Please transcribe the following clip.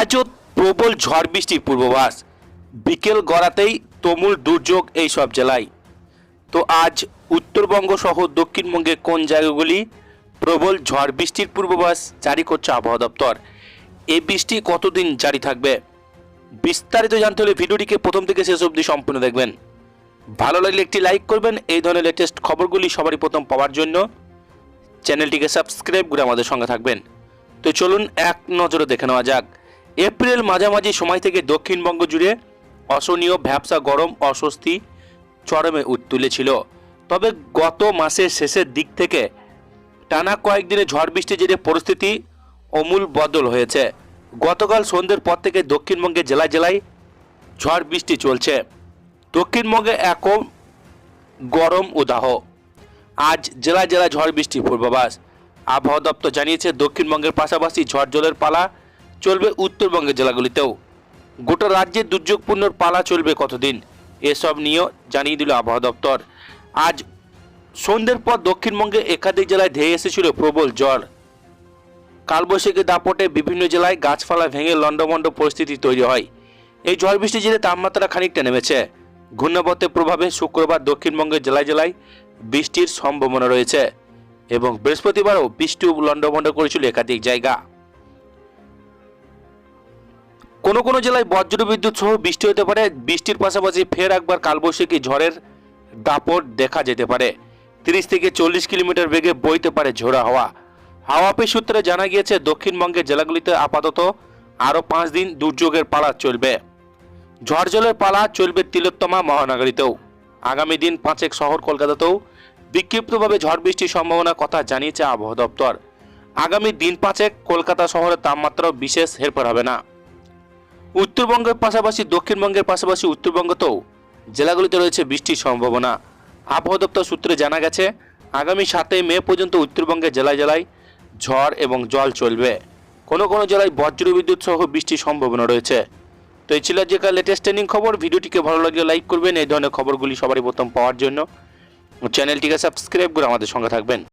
আজও প্রবল ঝড় বৃষ্টির পূর্বাভাস। বিকেল গড়াতেই তুমুল দুর্যোগ এই সব জেলায়। তো আজ উত্তরবঙ্গ সহ দক্ষিণবঙ্গে কোন জায়গাগুলি প্রবল ঝড় বৃষ্টির পূর্বাভাস জারি করছে আবহাওয়া দপ্তর? এই বৃষ্টি কতদিন জারি থাকবে? বিস্তারিত জানতে হলে ভিডিওটিকে প্রথম থেকে শেষ অবধি সম্পূর্ণ দেখবেন। ভালো লাগলে একটি লাইক করবেন, এই ধরনের লেটেস্ট খবরগুলি সবারই প্রথম পাওয়ার জন্য। চ্যানেলটিকে সাবস্ক্রাইব করে আমাদের সঙ্গে থাকবেন। তো চলুন এক নজরে দেখে নেওয়া যাক। এপ্রিল মাঝামাঝি সময় থেকে দক্ষিণবঙ্গ জুড়ে অসহনীয় ভ্যাবসা গরম, অস্বস্তি চরমে তুলেছিল। তবে গত মাসের শেষের দিক থেকে টানা কয়েকদিনে ঝড় বৃষ্টির জেরে পরিস্থিতি অমূল বদল হয়েছে। গতকাল সন্ধ্যের পর থেকে দক্ষিণবঙ্গে জেলায় জেলায় ঝড় বৃষ্টি চলছে। দক্ষিণবঙ্গে এখন গরম উদাহ। আজ জেলায় জেলায় ঝড় বৃষ্টির পূর্বাভাস। আবহাওয়া দপ্তর জানিয়েছে, দক্ষিণবঙ্গের পাশাপাশি ঝড় জলের পালা চলবে উত্তরবঙ্গের জেলাগুলিতেও। গোটা রাজ্যে দুর্যোগপূর্ণর পালা চলবে কতদিন, এসব নিয়েও জানিয়ে দিল আবহাওয়া দপ্তর। আজ সন্ধ্যের পর দক্ষিণবঙ্গে একাধিক জেলায় ধেয়ে এসেছিল প্রবল জ্বর। কালবৈশাখী দাপটে বিভিন্ন জেলায় গাছপালা ভেঙে লণ্ডভণ্ড পরিস্থিতি তৈরি হয়। এই ঝড় বৃষ্টি জেরে তাপমাত্রা খানিকটা নেমেছে। ঘূর্ণাবর্তের প্রভাবে শুক্রবার দক্ষিণবঙ্গের জেলায় জেলায় বৃষ্টির সম্ভাবনা রয়েছে এবং বৃহস্পতিবারও বৃষ্টি লণ্ডভণ্ড করেছিল একাধিক জায়গা। কোনো কোনো জেলায় বজ্র বিদ্যুৎ সহ বৃষ্টি হতে পারে। বৃষ্টির পাশাপাশি ফের একবার কালবৈশাখী ঝড়ের দাপট দেখা যেতে পারে। তিরিশ থেকে চল্লিশ কিলোমিটার বেগে বইতে পারে ঝোড়া হাওয়া। হাওয়া অফিস সূত্রে জানা গিয়েছে, দক্ষিণবঙ্গের জেলাগুলিতে আপাতত আরও পাঁচ দিন দুর্যোগের পালা চলবে। ঝড় জলের পালা চলবে তিলোত্তমা মহানগরীতেও। আগামী দিন পাঁচেক শহর কলকাতাতেও বিক্ষিপ্তভাবে ঝড় বৃষ্টির সম্ভাবনার কথা জানিয়েছে আবহাওয়া দপ্তর। আগামী দিন পাঁচেক কলকাতা শহরের তাপমাত্রাও বিশেষ হেরফের হবে না। উত্তরবঙ্গের পাশাপাশি, দক্ষিণবঙ্গের পাশাপাশি উত্তরবঙ্গতেও জেলাগুলিতে রয়েছে বৃষ্টির সম্ভাবনা। আবহাওয়া দপ্তর সূত্রে জানা গেছে, আগামী সাতই মে পর্যন্ত উত্তরবঙ্গের জেলায় জেলায় ঝড় এবং জল চলবে। কোনো কোনো জেলায় বজ্র বিদ্যুৎ সহ বৃষ্টির সম্ভাবনা রয়েছে। তো এই ছিল যে লেটেস্ট ট্রেনিং খবর। ভিডিওটিকে ভালো লাগলে লাইক করবেন। এই ধরনের খবরগুলি সবারই প্রথম পাওয়ার জন্য। চ্যানেলটিকে সাবস্ক্রাইব করে আমাদের সঙ্গে থাকবেন।